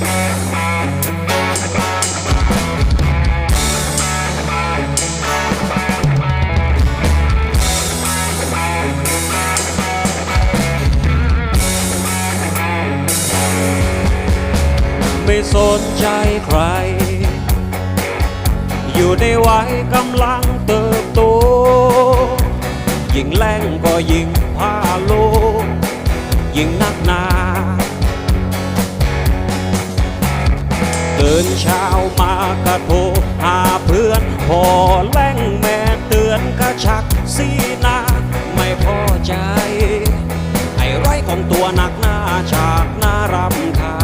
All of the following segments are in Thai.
ไม่สนใจใคร อยู่ในวัยกำลังเติบโต ยิ่งแรงก็ยิ่งพาโลยิ่งนักหนา ตื่นเช้ามากระโทหาเพื่อนพอแรงแม่เตือนกระชักสีหนาไม่พอใจ ไอ้ไรของตัวหนักหน้าฉากหน้ารำคา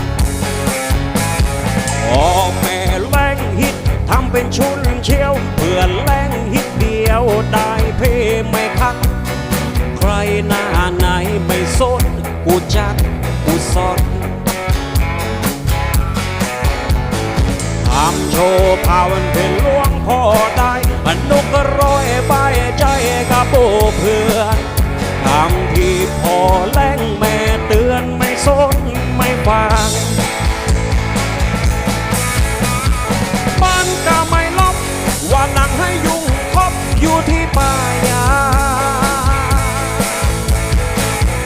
ญพ่อแม่แรงฮิตทำเป็นชุนเชียวเพื่อนแรงฮิตเดียวได้เพไม่คัก ใครหน้าไหนไม่สนกูจัดกูสด ว์พาวันเป็นหลวงพ่อได้มันนกกระร้อยใบใจกับโบเพื่อนทำที่พอแรงแม่เตือนไม่สนไม่ฟังมันก็ไม่ลบว่านังให้ยุ่งคบอยู่ที่ป่ายา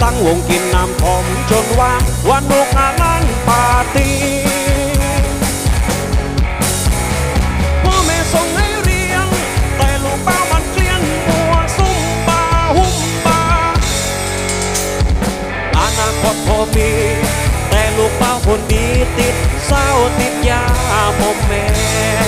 ตั้งวงกินน้ำทอมจนว่างวันนกอานั่งปาร์ตี้ คนดีติดเศร้าติดยาผมแม่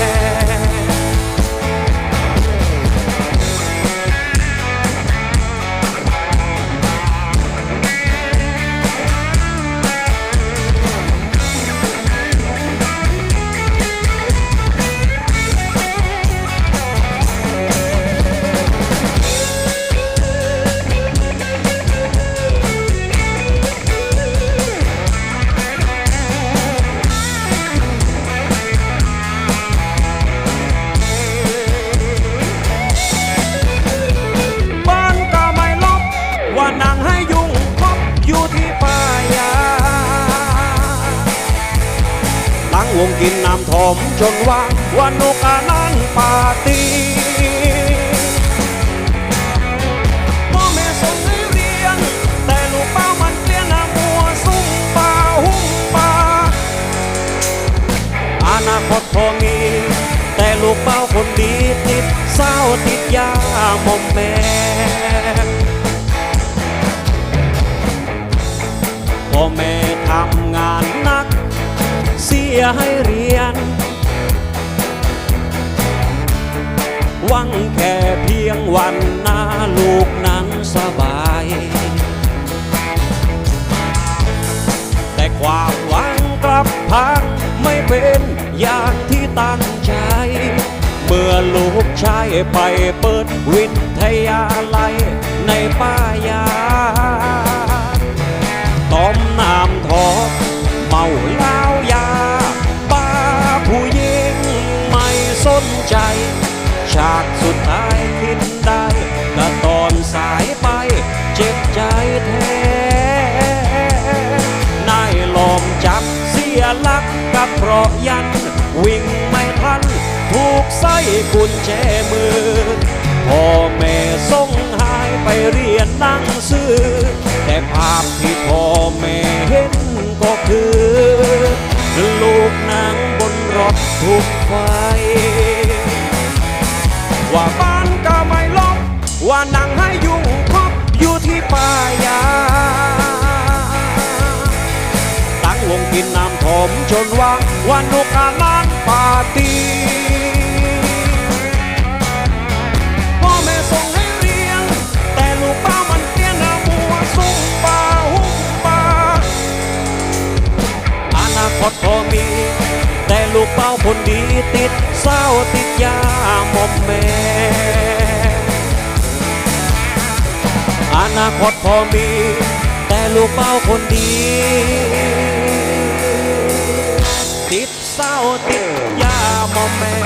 วงกินน้ำทอมจนว่างวันนกอานั้นปาร์ตี้พ่อแม่ส่งให้เรียน แต่ลูกเป้ามันเกลียนมัวซุ่มป่าหุ้มป่าอนาคตพอมี แต่ลูกเป้าคนดีติดเศร้าติดยาหมอมแม่พ่อแม่ทำงานหนัก เสียให้เรียน หวังแค่เพียงวันหน้าลูกนั้นสบาย แต่ความหวังกลับพังไม่เป็นอย่างที่ตั้งใจ เมื่อลูกชายไปเปิดวิทยาลัยในป้ายาต้มน้ำทอเมา ฉากสุดท้ายคิดได้ก็ตอนสายไปเจ็บใจแท้นายลอมจับเสียหลักกับเพราะยัน วิ่งไม่ทัน ถูกใส่กุญแจมือพ่อแม่ส่งหายไปเรียนหนังสือแต่ภาพที่พ่อแม่เห็นก็คือ ลูกนั่งบนรถถูก ให้อยุ่งคบอยู่ที่ป่ายา ตั้งวงกินน้ำทอมจนว่างวันนกอาลานปาตี้พ่อแม่ส่งให้เรียน แต่ลูกเป้ามันเตี้ยนมัวซุ่มป่าหุ้มปาอนาคตพอมี แต่ลูกเป้าคนดีติดเศร้าติดยาหมอมแม่ นาคตพอมี แต่ลูกเป้าคนดี ติดเศร้าติดยามอมแม่